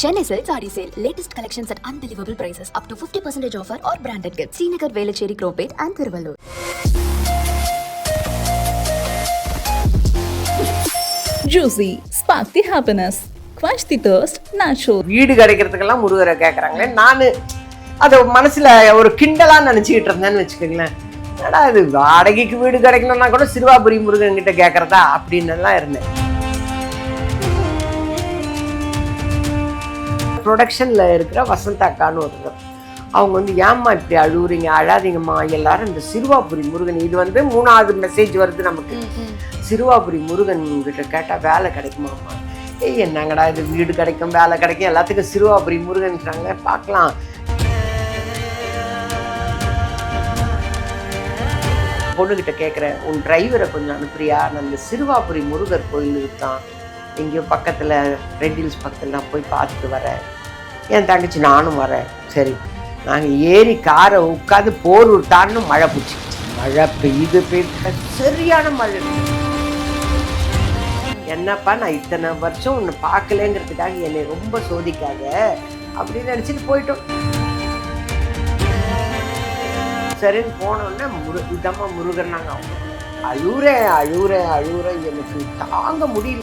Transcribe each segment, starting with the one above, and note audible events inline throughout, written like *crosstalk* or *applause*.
Chennai Silk Saree Sale. Latest collections at unbelievable prices. Up to 50% offer or branded gifts. Srinagar, Velachery, Cropate and Thiruvallur. Juicy, spark the happiness. Quench the thirst, natural. வீடு கிடைக்கிறதுக்கெல்லாம் முருகரை கேட்குறாங்களே நான் அதை மனசில் ஒரு கிண்டலாக நினச்சிக்கிட்டு இருந்தேன்னு வச்சுக்கோங்களேன் என்னடா இது வாடகைக்கு வீடு கிடைக்கணும்னா கூட சிறுவாபுரி முருகன் கிட்ட கேட்குறதா அப்படின்னு எல்லாம் இருந்தேன் ப்ரொடக்ஷனில் இருக்கிற வசந்த அக்கான்னு ஒருத்தர். அவங்க வந்து ஏம்மா இப்படி அழுவுறீங்க? அழாதீங்கம்மா. எல்லாரும் இந்த சிறுவாபுரி முருகன். இது வந்து மூணாவது மெசேஜ் வருது நமக்கு. சிறுவாபுரி முருகன் கிட்ட கேட்டால் வேலை கிடைக்குமாம்மா? ஏய் என்னங்கடா இது? வீடு கிடைக்கும் வேலை கிடைக்கும். எல்லாத்துக்கும் சிறுவாபுரி முருகன்றாங்க. பார்க்கலாம். பொண்ணுகிட்ட கேட்குறேன் உன் டிரைவரை கொஞ்சம் அனுப்புறியா? நான் இந்த சிறுவாபுரி முருகர் கோயிலுக்கு தான் எங்கேயோ பக்கத்தில் ரெட் ஹில்ஸ் பக்கத்தில் நான் போய் பார்த்துட்டு வரேன். என் தங்கச்சி நானும் வரேன். சரி நாங்கள் ஏறி காரை உட்காந்து போர் விட்டான்னு மழை பிடிச்சி. மழை பெய்யுது பெய்யுது சரியான மழை. என்னப்பா நான் இத்தனை வருஷம் உன்னை பார்க்கலங்கிறதுக்காக என்னை ரொம்ப சோதிக்காத அப்படின்னு நினச்சிட்டு போயிட்டோம். சரின்னு போனோன்னே முரு இதம்மா முருகன் நாங்கள் அழுகுறேன் அழுகுறேன் அழுகுறேன் எனக்கு தாங்க முடியல.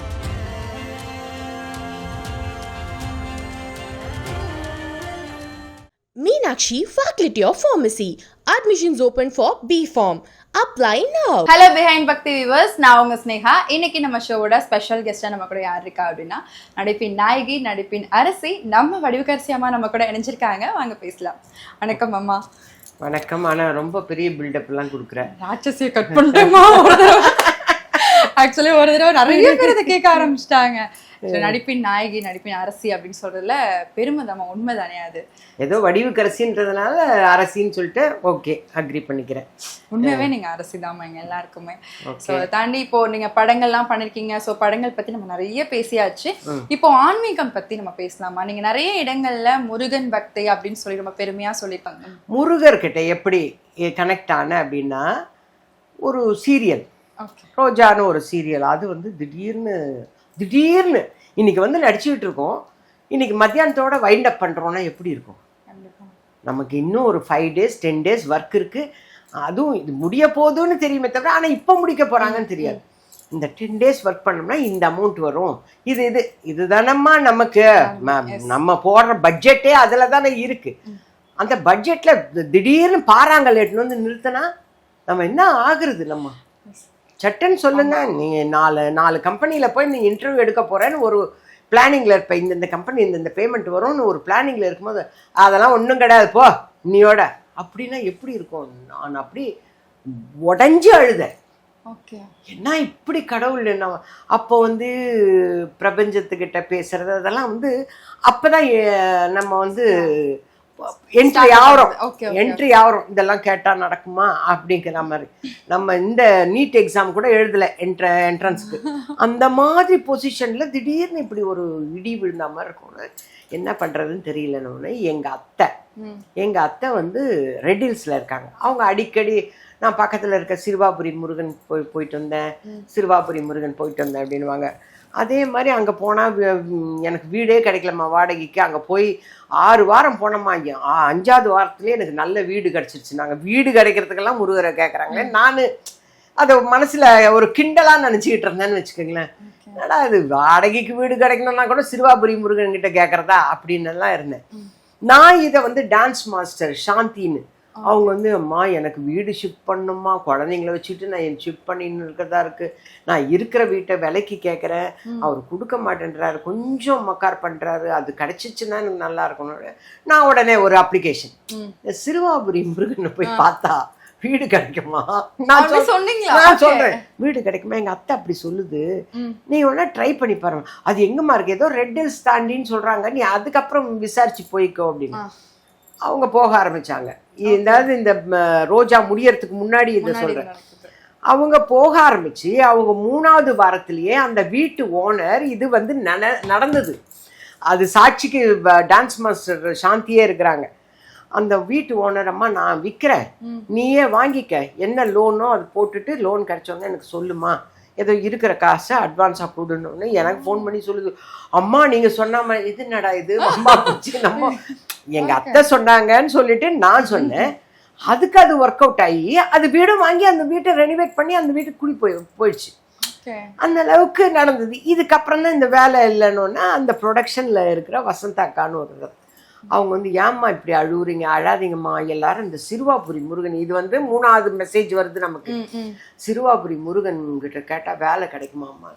Meenakshi Faculty of Pharmacy. Admissions open for B Form. Apply now. Hello behind Bhakti viewers நான் உங்க ஸ்னேகா. இன்னைக்கு நம்ம ஷோவோட ஸ்பெஷல் கெஸ்டா நம்ம கூட யார் இருக்கா அப்படின்னா நடிப்பின் நாயகி நடிப்பின் அரசி நம்ம வடிவகரிசி அம்மா நம்ம கூட இணைஞ்சிருக்காங்க. வாங்க பேசலாம். வணக்கம் அம்மா. வணக்கம். ஆனால் ரொம்ப பெரிய பில்டப்லாம் கொடுக்குறேன் ராட்சசியை கட் பண்ணிட்டேமா ஆக்சுவலி ஒரு தடவை நிறைய பேர் இதை கேட்க ஆரம்பிச்சிட்டாங்க. நடிப்பின் நாயகி நடிப்பின் அரசி அப்படின்னு சொல்றதுல பெருமைதாம்மா உண்மைதானே அது? ஏதோ வடிவுக்கரசின்றதுனால அரசின்னு சொல்லிட்டு ஓகே அக்ரி பண்ணிக்கிறேன். உண்மையாவே நீங்க அரசி தாம்மா எங்க எல்லாருக்குமே. அதை தாண்டி இப்போ நீங்க படங்கள்லாம் பண்ணிருக்கீங்க. சோ படங்கள் பத்தி நம்ம நிறைய பேசியாச்சு. இப்போ ஆன்மீகம் பத்தி நம்ம பேசலாமா? நீங்க நிறைய இடங்கள்ல முருகன் பக்தி அப்படின்னு சொல்லி ரொம்ப பெருமையா சொல்லியிருப்பாங்க. முருகர்கிட்ட எப்படி கனெக்ட் ஆன அப்படின்னா ஒரு சீரியல் ரோஜான்னு ஒரு சீரியல் அது வந்து திடீர்னு திடீர்னு இன்னைக்கு வந்து நடிச்சுக்கிட்டு இருக்கோம். இன்னைக்கு மத்தியானத்தோட வைண்ட் அப் பண்ணுறோன்னா எப்படி இருக்கும்? நமக்கு இன்னும் ஒரு five days ten days work இருக்கு. அதுவும் இது முடிய போகுதுன்னு தெரியுமே தவிர ஆனால் இப்போ முடிக்க போகிறாங்கன்னு தெரியாது. இந்த டென் டேஸ் ஒர்க் பண்ணோம்னா இந்த அமௌண்ட் வரும். இது இது இதுதானம்மா நமக்கு. நம்ம போடுற பட்ஜெட்டே அதில் தானே இருக்கு. அந்த பட்ஜெட்டில் திடீர்னு பாறாங்கல் எட்டுன்னு வந்து நிறுத்தினா நம்ம என்ன ஆகுறது நம்ம? சட்டுன்னு சொல்லுங்க. நீங்க நாலு நாலு கம்பெனியில் போய் நீ இன்டர்வியூ எடுக்க போறேன்னு ஒரு பிளானிங்ல இருப்ப இந்த இந்த கம்பெனி இந்த இந்த பேமெண்ட் வரும்னு ஒரு பிளானிங்ல இருக்கும்போது அதெல்லாம் ஒன்றும் கிடையாது. போ நீயோட. அப்படின்னா எப்படி இருக்கும்? நான் அப்படி உடஞ்சி அழுதேன். ஓகே. என்ன இப்படி கடவுள் என்ன? அப்போ வந்து பிரபஞ்சத்துக்கிட்ட பேசுறது அதெல்லாம் வந்து அப்பதான் எ- நம்ம வந்து என்ட்ரி ஆகிறோம் என்ட்ரி ஆகிறோம் இதெல்லாம் கேட்டா நடக்குமா அப்படிங்கிற மாதிரி. நம்ம இந்த நீட் எக்ஸாம் கூட எழுதல என்ட்ர என்ட்ரன்ஸ்க்கு *laughs* அந்த மாதிரி பொசிஷன்ல திடீர்னு இப்படி ஒரு இடி விழுந்த மாதிரி இருக்கும் என்ன பண்றதுன்னு தெரியலன்னு எங்க அத்தை ம். எங்க அத்தை வந்து ரெட் ஹில்ஸ்ல இருக்காங்க. அவங்க அடிக்கடி நான் பக்கத்துல இருக்க சிறுவாபுரி முருகன் போய் போயிட்டு வந்தேன். சிறுவாபுரி முருகன் போயிட்டு வந்தேன் அப்படின்னுவாங்க. அதே மாதிரி அங்கே போனால் எனக்கு வீடே கிடைக்கலம்மா. வாடகைக்கு அங்கே போய் ஆறு வாரம் போனோம்மா இங்கே அஞ்சாவது வாரத்துலேயே எனக்கு நல்ல வீடு கிடச்சிருச்சு. நாங்கள் வீடு கிடைக்கிறதுக்கெல்லாம் முருகரை கேட்குறாங்களே நான் அதை மனசில் ஒரு கிண்டலாக நினச்சிக்கிட்டு இருந்தேன்னு வச்சுக்கோங்களேன். என்னடா இது வாடகைக்கு வீடு கிடைக்கணும்னா கூட சிறுவாபுரி முருகன் கிட்ட கேட்குறதா அப்படின்னு எல்லாம் இருந்தேன் நான் இதை வந்து டான்ஸ் மாஸ்டர் சாந்தின்னு அவங்க வந்து அம்மா எனக்கு வீடு ஷிஃப்ட் பண்ணுமா குழந்தைங்கள வச்சுட்டு நான் என் ஷிஃப்ட் பண்ணின்னு இருக்கிறதா இருக்கு. நான் இருக்கிற வீட்டை விலைக்கு கேட்குறேன் அவர் கொடுக்க மாட்டேன்றாரு. கொஞ்சம் மக்கார் பண்றாரு. அது கிடைச்சிச்சுன்னா எனக்கு நல்லா இருக்கணும் நான் உடனே ஒரு அப்ளிகேஷன் சிறுவாபுரி முருகனை போய் பார்த்தா வீடு கிடைக்குமா? நான்? நான். சொல்றேன். வீடு கிடைக்குமா? எங்க அத்தை அப்படி சொல்லுது. நீ ஒன்னா ட்ரை பண்ணி பாருங்க அது எங்கம்மா இருக்கு? ஏதோ ரெட் ஹில்ஸ் தாண்டின்னு சொல்றாங்க. நீ அதுக்கப்புறம் விசாரிச்சு போய்க்கோ அப்படின்னு. அவங்க போக ஆரம்பிச்சாங்க. அதாவது இந்த ரோஜா முடியறதுக்கு முன்னாடி இதை சொல்றேன். அவங்க போக ஆரம்பிச்சு அவங்க மூணாவது வாரத்திலேயே அந்த வீட்டு ஓனர் இது வந்து நட- நடந்தது. அது சாட்சிக்கு டான்ஸ் மாஸ்டர் சாந்தியே இருக்கிறாங்க. அந்த வீட்டு ஓனர் அம்மா நான் விற்கிறேன் நீயே வாங்கிக்க. என்ன லோனோ அது போட்டுட்டு லோன் கிடைச்சோன்னு எனக்கு சொல்லுமா. ஏதோ இருக்கிற காசை அட்வான்ஸாக கொடுன்னு எனக்கு ஃபோன் பண்ணி சொல்லுது. அம்மா நீங்கள் சொன்ன மாதிரி இது என்னடா இது? அம்மா நம்ம எங்கள் அத்தை சொன்னாங்கன்னு சொல்லிட்டு நான் சொன்னேன். அதுக்கு அது ஒர்க் அவுட் ஆகி அது வீடும் வாங்கி அந்த வீட்டை ரெனிவேட் பண்ணி அந்த வீட்டுக்கு குடி போய் போயிடுச்சு. அந்த அளவுக்கு நடந்தது. இதுக்கப்புறம் தான் இந்த வேலை இல்லைன்னா அந்த ப்ரொடக்ஷனில் இருக்கிற வசந்தா அக்கான்னு ஒரு அவங்க வந்து ஏம்மா இப்படி அழுவுறீங்க? அழாதீங்கம்மா. எல்லாரும் இந்த சிறுவாபுரி முருகன் இது வந்து மூணாவது மெசேஜ் வருது நமக்கு. சிறுவாபுரி முருகன் கிட்ட கேட்டால் வேலை கிடைக்குமாம்மா?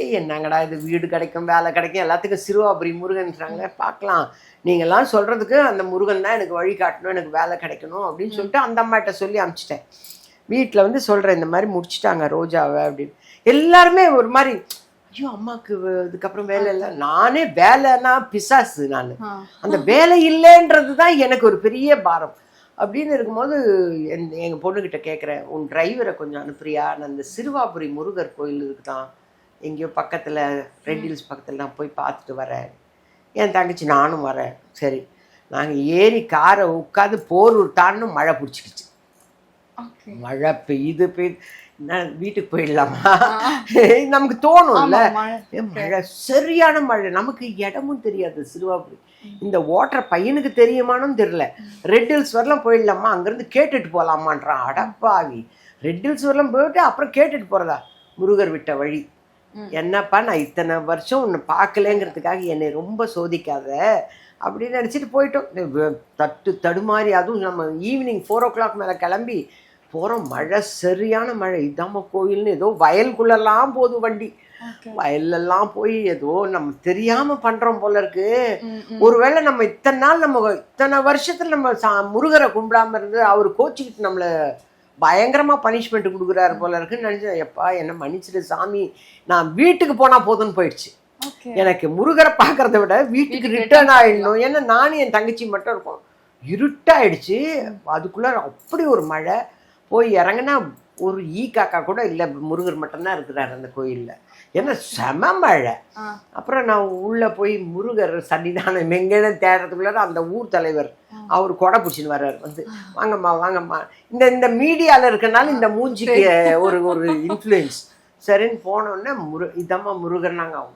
ஏய் என்னங்கடா இது? வீடு கிடைக்கும் வேலை கிடைக்கும் எல்லாத்துக்கும் சிறுவாபுரி முருகன்றாங்க. பார்க்கலாம். நீங்கள்லாம் சொல்கிறதுக்கு அந்த முருகன் தான் எனக்கு வழி காட்டணும் எனக்கு வேலை கிடைக்கணும் அப்படின்னு சொல்லிட்டு அந்த அம்மாட்ட சொல்லி அனுப்பிச்சிட்டேன் வீட்டில் வந்து சொல்கிறேன் இந்த மாதிரி முடிச்சிட்டாங்க ரோஜாவை அப்படின்னு. எல்லாருமே ஒரு மாதிரி ஐயோ அம்மாவுக்கு இதுக்கப்புறம் வேலை இல்லை. நானே வேலைன்னா பிசாசு நான். அந்த வேலை இல்லைன்றது தான் எனக்கு ஒரு பெரிய பாரம். அப்படின்னு இருக்கும்போது என் எங்கள் பொண்ணுக்கிட்ட கேட்குறேன் உன் டிரைவரை கொஞ்சம் அனுப்புறியா? நான் அந்த சிறுவாபுரி முருகர் கோயிலுக்கு தான் எங்கேயோ பக்கத்தில் ரெட் ஹில்ஸ் பக்கத்தில் நான் போய் பார்த்துட்டு வரேன். என் தங்கச்சி நானும் வரேன். சரி. நாங்கள் ஏறி காரை உட்காந்து போரூர் தான்னு மழை பிடிச்சிக்கிச்சு. மழை பெய்யுது பெய்யுது வீட்டுக்கு போயிடலாமா? நமக்கு தோணும்ல. மழை. சரியான மழை. நமக்கு இடமும் தெரியாது சிறுவாபுரி. இந்த ஓட்டுற பையனுக்கு தெரியுமானும் தெரியல. ரெட் ஹில்ஸ் வரலாம் போயிடலாமா? அங்கேருந்து கேட்டுட்டு போகலாமான்றான் அடப்பாவி. ரெட் ஹில்ஸ் வரலாம் போயிட்டு அப்புறம் கேட்டுட்டு போகிறதா முருகர் விட்ட வழி. என்னப்பா நான் இத்தனை வருஷம் உன்னை பார்க்கலங்கிறதுக்காக என்னை ரொம்ப சோதிக்காத? அப்படின்னு நினச்சிட்டு போயிட்டோம். தட்டு தடுமாறி அதுவும் நம்ம ஈவினிங் ஃபோர் ஓ கிளாக் மேலே கிளம்பி போகிறோம் மழை சரியான மழை. இதாம்மா கோயில்னு ஏதோ வயலுக்குள்ளெல்லாம் போகுது வண்டி. வயல்லெல்லாம் போய் ஏதோ நம்ம தெரியாம பண்றோம் போல இருக்கு. ஒருவேளை நம்ம இத்தனை நாள் நம்ம இத்தனை வருஷத்துல நம்ம சா- முருகரை கும்பிடாம இருந்து அவர் கோச்சிக்கிட்டு நம்மள பயங்கரமா பனிஷ்மெண்ட் கொடுக்குறாரு போல இருக்குன்னு நினைச்சேன். எப்பா என்ன மன்னிச்சிடு சாமி. நான் வீட்டுக்கு போனா போதும்னு போயிடுச்சு. எனக்கு முருகரை பார்க்கறத விட வீட்டுக்கு ரிட்டர்ன் ஆயிடணும். ஏன்னா நானும் என் தங்கச்சி மட்டும் இருக்கோம். இருட்டாயிடுச்சு. அதுக்குள்ள அப்படி ஒரு மழை. போய் இறங்குனா ஒரு ஈ காக்கா கூட இல்லை முருகர் மட்டும்தான் இருக்கிறார் அந்த கோயில்ல. ஏன்னா செம மழை. அப்புறம் நான் உள்ள போய் முருகர் சன்னிதானம் எங்கேன்னு தேடுறதுக்குள்ள அந்த ஊர் தலைவர் அவர் கொடை பிடிச்சின்னு வர்றாரு. வந்து வாங்கம்மா வாங்கம்மா. இந்த இந்த மீடியால இருக்கனால இந்த மூஞ்சிக்கு ஒரு ஒரு இன்ஃப்ளூயன்ஸ் சரின்னு போனோடனே முரு இதம்மா முருகர் நாங்கள்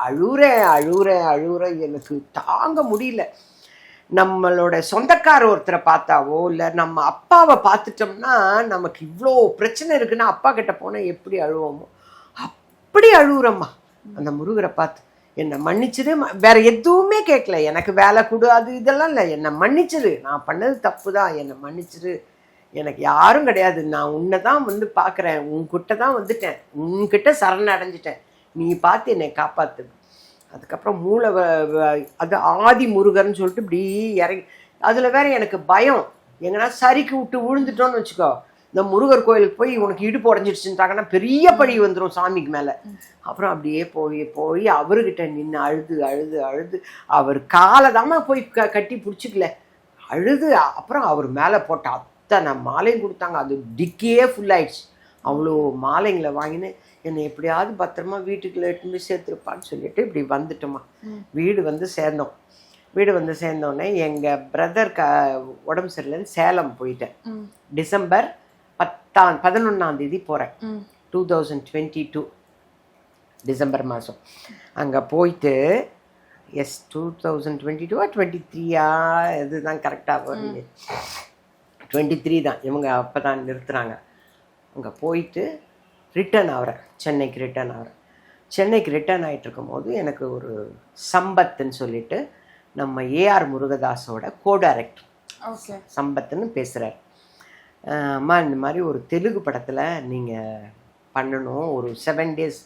அழுகுறேன் அழுகுறேன் அழுகுறேன் எனக்கு தாங்க முடியல. நம்மளோட சொந்தக்கார ஒருத்தரை பார்த்தாவோ இல்லை நம்ம அப்பாவை பார்த்துட்டோம்னா நமக்கு இவ்வளோ பிரச்சனை இருக்குன்னா அப்பா கிட்ட போனால் எப்படி அழுவோமோ? அப்படி அழுகுறம்மா அந்த முருகரை பார்த்து என்னை மன்னிச்சிரு. வேற எதுவுமே கேட்கல. எனக்கு வேலை கொடு அது இதெல்லாம் இல்லை. என்னை மன்னிச்சிரு. நான் பண்ணது தப்பு தான். என்னை மன்னிச்சிரு. எனக்கு யாரும் கிடையாது. நான் உன்னை தான் வந்து பார்க்குறேன். உன்கிட்ட தான் வந்துட்டேன். உன்கிட்ட சரணடைஞ்சிட்டேன் நீ பார்த்து என்னை காப்பாற்று அதுக்கப்புறம் மூளை வ- வ- அது ஆதி முருகர்னு சொல்லிட்டு இப்படி இறங்கி அதில் வேற எனக்கு பயம். எங்கன்னா சரிக்கு விட்டு விழுந்துட்டோன்னு வச்சுக்கோ. இந்த முருகர் கோயிலுக்கு போய் உனக்கு இடுப்பு உடஞ்சிடுச்சுட்டாங்கன்னா பெரிய படி வந்துடும் சாமிக்கு மேலே. அப்புறம் அப்படியே போய் போய் அவர்கிட்ட நின்று அழுது அழுது அழுது. அவர் காலை போய் க கட்டி பிடிச்சிக்கல. அழுது அப்புறம் அவர் மேலே போட்ட அத்தனை மாலையும் கொடுத்தாங்க. அது டிக்கியே ஃபுல்லாயிடுச்சு அவ்வளோ மாலைங்களை வாங்கினு என்னை எப்படியாவது பத்திரமா வீட்டுக்குள்ள எடுத்துன்னு போய் சேர்த்துருப்பான்னு சொல்லிட்டு இப்படி வந்துட்டோமா. வீடு வந்து சேர்ந்தோம். வீடு வந்து சேர்ந்தோடனே எங்கள் பிரதர் க உடம்பு சரியில்லைன்னு சேலம் போயிட்டேன். டிசம்பர் பத்தாம் பதினொன்றாம் தேதி போகிறேன் two thousand twenty two December மாதம் அங்கே போயிட்டு எஸ் டூ தௌசண்ட் டுவெண்ட்டி டூவா டுவெண்ட்டி த்ரீயா இதுதான் கரெக்டாக வருது. டுவெண்ட்டி த்ரீ தான். இவங்க அப்போ தான் நிறுத்துகிறாங்க அங்கே போயிட்டு ரிட்டர்ன் ஆகிறேன் சென்னைக்கு ரிட்டர்ன் ஆகிறேன் சென்னைக்கு ரிட்டர்ன் ஆகிட்டு இருக்கும்போது எனக்கு ஒரு சம்பத்துன்னு சொல்லிட்டு நம்ம ஏஆர் முருகதாஸோட கோ டைரக்டர் சம்பத்துன்னு பேசுகிறார் அம்மா இந்த மாதிரி ஒரு தெலுங்கு படத்தில் நீங்கள் பண்ணணும். ஒரு செவன் டேஸ்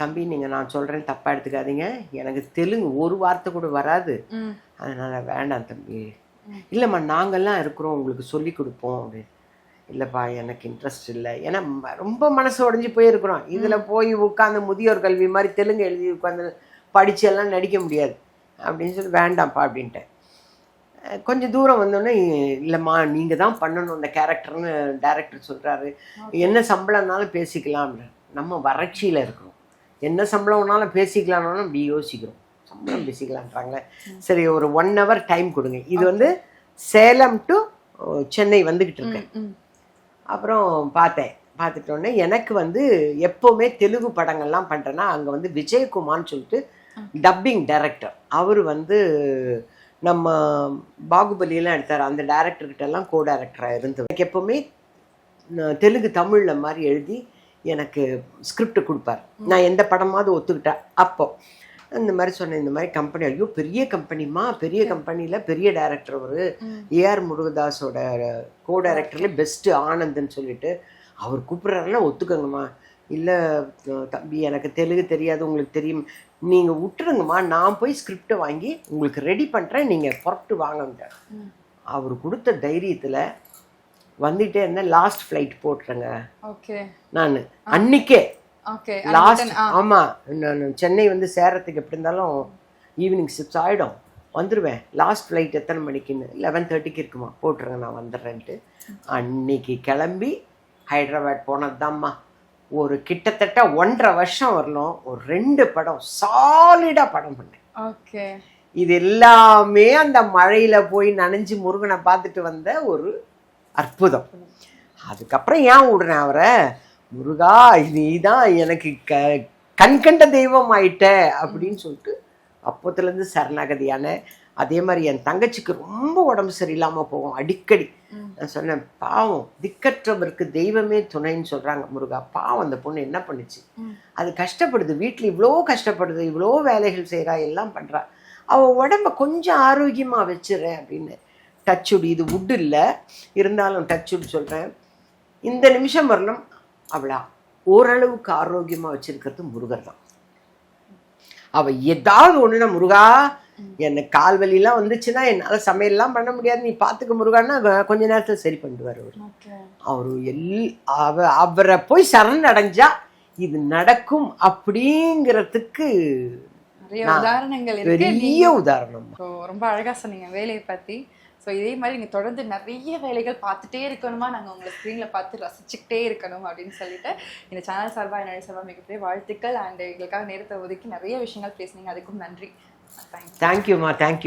தம்பி நீங்கள் நான் சொல்கிறேன் தப்பாக எடுத்துக்காதீங்க. எனக்கு தெலுங்கு ஒரு வார்த்தை கூட வராது. அதனால் வேண்டாம் தம்பி. இல்லைம்மா நாங்கள்லாம் இருக்கிறோம் உங்களுக்கு சொல்லி கொடுப்போம் அப்படின்னு. இல்லைப்பா எனக்கு இன்ட்ரெஸ்ட் இல்லை. ஏன்னா ரொம்ப மனசு உடஞ்சி போயிருக்கிறோம். இதில் போய் உட்காந்து முதியோர் கல்வி மாதிரி தெலுங்கு எழுதி உட்காந்து படிச்சு எல்லாம் நடிக்க முடியாது. அப்படின்னு சொல்லி வேண்டாம்ப்பா அப்படின்ட்டேன். அஹ் கொஞ்சம் தூரம் வந்தோடனே இல்லைம்மா நீங்கள் தான் பண்ணணும். இந்த கேரக்டர்னு டேரக்டர் சொல்கிறாரு என்ன சம்பளம்னாலும் பேசிக்கலாம் அப்படின்னு நம்ம வறட்சியில் இருக்கிறோம். என்ன சம்பளம்னாலும் பேசிக்கலாம்னாலும் இப்படி யோசிக்கிறோம். சம்பளம் பேசிக்கலான்றாங்களே சரி ஒரு ஒன் ஹவர் டைம் கொடுங்க. இது வந்து சேலம் டு சென்னை வந்துக்கிட்டு இருக்கேன். அப்புறம் பார்த்தேன். பார்த்துட்டோன்னே எனக்கு வந்து எப்போவுமே தெலுங்கு படங்கள்லாம் பண்ணுறேன்னா அங்கே வந்து விஜயகுமார்னு சொல்லிட்டு டப்பிங் டைரக்டர் அவர் வந்து நம்ம பாகுபலியெல்லாம் எடுத்தார். அந்த டேரக்டர்கிட்ட எல்லாம் கோ டைரக்டராக இருந்து எனக்கு எப்போவுமே தெலுங்கு தமிழில் மாதிரி எழுதி எனக்கு ஸ்கிரிப்ட் கொடுப்பார். நான் எந்த படமாவது ஒத்துக்கிட்டேன் அப்போ. இந்த மாதிரி சொன்னேன் இந்த மாதிரி கம்பெனி ஐயோ பெரிய கம்பெனிமா பெரிய கம்பெனியில் பெரிய டைரக்டர் அவர். ஏஆர் முருகதாஸோட கோ டைரக்டர்லேயே பெஸ்ட்டு ஆனந்த்னு சொல்லிட்டு அவர் கூப்பிட்றாருன்னா ஒத்துக்கோங்கம்மா. இல்லை தம்பி எனக்கு தெலுங்கு தெரியாது உங்களுக்கு தெரியும். நீங்கள் விட்டுருங்கம்மா. நான் போய் ஸ்கிரிப்டை வாங்கி உங்களுக்கு ரெடி பண்ணுறேன் நீங்கள் புறப்பட்டு வாங்கன்ட்டார் அவர் கொடுத்த தைரியத்தில் வந்துட்டே இருந்தேன். Last flight போட்டுறேங்க. ஓகே நான். அன்னைக்கே லாஸ்ட் ஆமா நான் சென்னை வந்து சேரத்துக்கு எப்படி இருந்தாலும் ஈவினிங் சிக்ஸ் ஆகிடும் வந்துடுவேன் லாஸ்ட் ஃப்ளைட் எத்தனை மணிக்குன்னு? லெவன் தேர்ட்டிக்கு இருக்குமா? போட்டுருங்க நான் வந்துடுறேன்ட்டு. அன்னைக்கு கிளம்பி ஹைதராபாத் போனதுதாம்மா. ஒரு கிட்டத்தட்ட ஒன்றரை வருஷம் வரலும் ஒரு ரெண்டு படம் சாலிடாக படம் பண்ணேன். ஓகே இது எல்லாமே அந்த மழையில போய் நனைஞ்சு முருகனை பார்த்துட்டு வந்த ஒரு அற்புதம். அதுக்கப்புறம் ஏன் விடுறேன் அவரை? முருகா நீ தான் எனக்கு க கண்கண்ட தெய்வம் ஆயிட்ட அப்படின்னு சொல்லிட்டு அப்போத்துலேருந்து சரணாகதியான. அதே மாதிரி என் தங்கச்சிக்கு ரொம்ப உடம்பு சரியில்லாமல் போகும் அடிக்கடி. நான் சொன்னேன் பாவம் திக்கற்றவருக்கு தெய்வமே துணைன்னு சொல்கிறாங்க முருகா. பாவம் அந்த பொண்ணு என்ன பண்ணுச்சு? அது கஷ்டப்படுது வீட்டில் இவ்வளோ கஷ்டப்படுது இவ்வளோ வேலைகள் செய்கிறா எல்லாம் பண்ணுறா அவள் உடம்ப கொஞ்சம் ஆரோக்கியமாக வச்சிடுறேன் அப்படின்னு. டச்சுடு இது wood இல்லை இருந்தாலும் டச்சுடு சொல்கிறேன் இந்த நிமிஷம் வரலும் அவளை ஓரளவுக்கு ஆரோக்கியமாக வச்சிருக்கிறது முருகர் தான். அவள் ஏதாவது ஒன்றுனா முருகா எனக்கு கால் வலிலாம் வந்துச்சுன்னா என்னால் சமையல்லாம் பண்ண முடியாது. நீ பார்த்துக்க முருகான்னா கொஞ்ச நேரத்தில் சரி பண்ணிடுவார் அவர். அவர் எல் அவ அவரை போய் சரணடைஞ்சா இது நடக்கும் அப்படிங்கிறதுக்கு நிறைய உதாரணங்கள் பெரிய உதாரணம். ரொம்ப அழகா சொன்னீங்க வேலையை பத்தி. ஸோ இதே மாதிரி நீங்கள் தொடர்ந்து நிறைய வேலைகள் பார்த்துட்டே இருக்கணுமா? நாங்கள் உங்களை ஸ்க்ரீனில் பார்த்து ரசிச்சுக்கிட்டே இருக்கணும் அப்படின்னு சொல்லிட்டு இந்த சேனல் சார்பாக என்னோட சார்பாக மிகப்பெரிய வாழ்த்துக்கள். அண்ட் எங்களுக்காக நேரத்தை ஒதுக்கி நிறைய விஷயங்கள் பேசுனீங்க. அதுக்கும் நன்றி. தேங்க்யூம்மா தேங்க்யூ